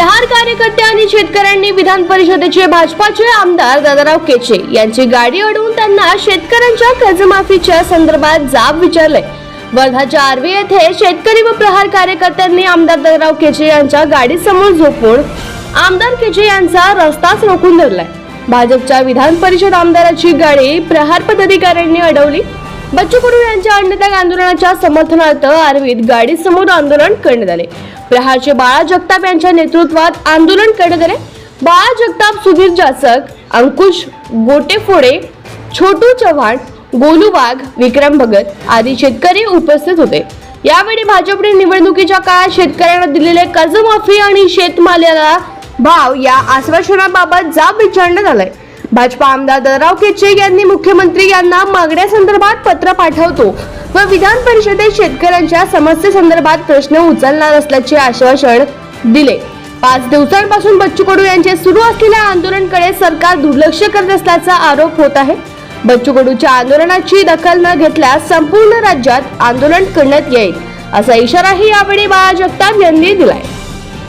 प्रहार कार्यकर्ते आणि शेतकऱ्यांनी विधान परिषदेचे भाजपाचे आमदार दादाराव केचे यांची गाडी अडवून त्यांना शेतकऱ्यांच्या कर्जमाफीच्या संदर्भात जाब विचारले. वर्धाच्या आर्वी येथे शेतकरी व प्रहार कार्यकर्त्यांनी आमदार दादाराव केचे यांच्या गाडीसमोर झोपून आमदार केचे यांचा रस्ताच रोखून धरलाय. भाजपच्या विधान परिषद आमदाराची गाडी प्रहार पदाधिकाऱ्यांनी अडवली. बच्चू कडू यांच्या अन्नत्याग आंदोलनाच्या समर्थनार्थ आर्वीत गाडीसमोर आंदोलन करण्यात आले. प्रहारचे बाळा जगताप यांच्या नेतृत्वात आंदोलन करण्यात आले. बाळा जगताप सुधीर जाचक अंकुश गोटेफोडे छोटू चव्हाण गोलू वाघ विक्रम भगत आदी शेतकरी उपस्थित होते. यावेळी भाजपने निवडणुकीच्या काळात शेतकऱ्यांना दिलेले कर्जमाफी आणि शेतमालाला भाव या आश्वासनाबाबत जाब विचारण्यात आलाय. भाजपा आमदार दराव केचे यांनी मुख्यमंत्री यांना मागण्यासंदर्भात पत्र पाठवतो व विधान परिषदेत शेतकऱ्यांच्या समस्येसंदर्भात प्रश्न उचलणार असल्याचे आश्वासन दिले. पाच दिवसांपासून बच्चू कडू यांचे सुरू असलेल्या आंदोलनकडे सरकार दुर्लक्ष करत असल्याचा आरोप होत आहे. बच्चू कडूच्या आंदोलनाची दखल न घेतल्यास संपूर्ण राज्यात आंदोलन करण्यात येईल असा इशाराही यावेळी बाळा जगताप यांनी दिलाय.